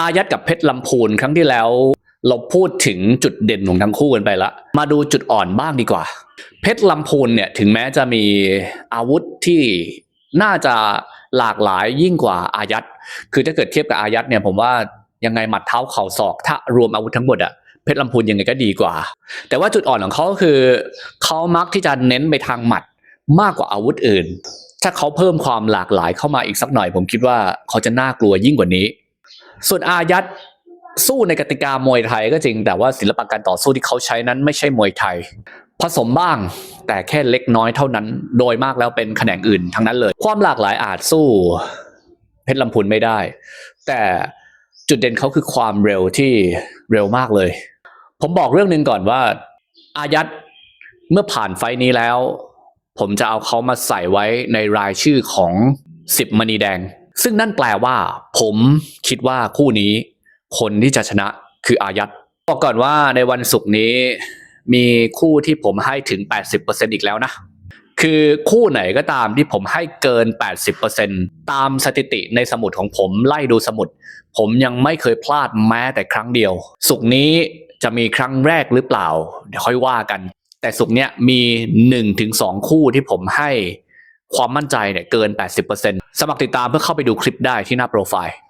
อายัดกับเพชรลำพูนครั้งที่แล้ว เราพูดถึงจุดเด่นของทั้งคู่กันไปละ มาดูจุดอ่อนบ้างดีกว่า เพชรลำพูนเนี่ยถึงแม้จะมีอาวุธที่น่าจะหลากหลายยิ่งกว่าอายัด คือถ้าเกิดเทียบกับอายัดเนี่ยผมว่ายังไงหมัดเท้าเข่าศอก ถ้ารวมอาวุธทั้งหมดอะเพชรลำพูนยังไงก็ดีกว่า แต่ว่าจุดอ่อนของเขาคือเขามักที่จะเน้นไปทางหมัดมากกว่าอาวุธอื่น ถ้าเขาเพิ่มความหลากหลายเข้ามาอีกสักหน่อย ผมคิดว่าเขาจะน่ากลัวยิ่งกว่านี้ ส่วนอายัดสู้ในกติกามวยไทยก็จริง แต่ว่าศิลปะการต่อสู้ที่เขาใช้นั้นไม่ใช่มวยไทย ผสมบ้างแต่แค่เล็กน้อยเท่านั้น โดยมากแล้วเป็นแขนงอื่นทั้งนั้นเลย ความหลากหลายอาจสู้เพชรลำพูนไม่ได้ แต่จุดเด่นเขาคือความเร็วที่เร็วมากเลย ผมบอกเรื่องหนึ่งก่อนว่า อายัดเมื่อผ่านไฟนี้แล้ว ผมจะเอาเขามาใส่ไว้ในรายชื่อของสิบมณีแดง ซึ่งนั่นแปลว่า ผมคิดว่าคู่นี้ คนที่จะชนะคืออายัดบอกก่อนว่าในวันศุกร์นี้ มีคู่ที่ผมให้ถึง 80%อีกแล้วนะ คือคู่ไหนก็ตามที่ผมให้เกิน 80%ตามสถิติในสมุดของผมไล่ดูสมุด ผมยังไม่เคยพลาดแม้แต่ครั้งเดียว สุกร์นี้จะมีครั้งแรกหรือเปล่า เดี๋ยวค่อยว่ากัน แต่สุกร์เนี้ยมี1-2ถึง2คู่ที่ผมให้ ความมั่นใจเนี่ยเกิน 80%สมัครติดตามเพื่อเข้าไปดูคลิปได้ที่หน้าโปรไฟล์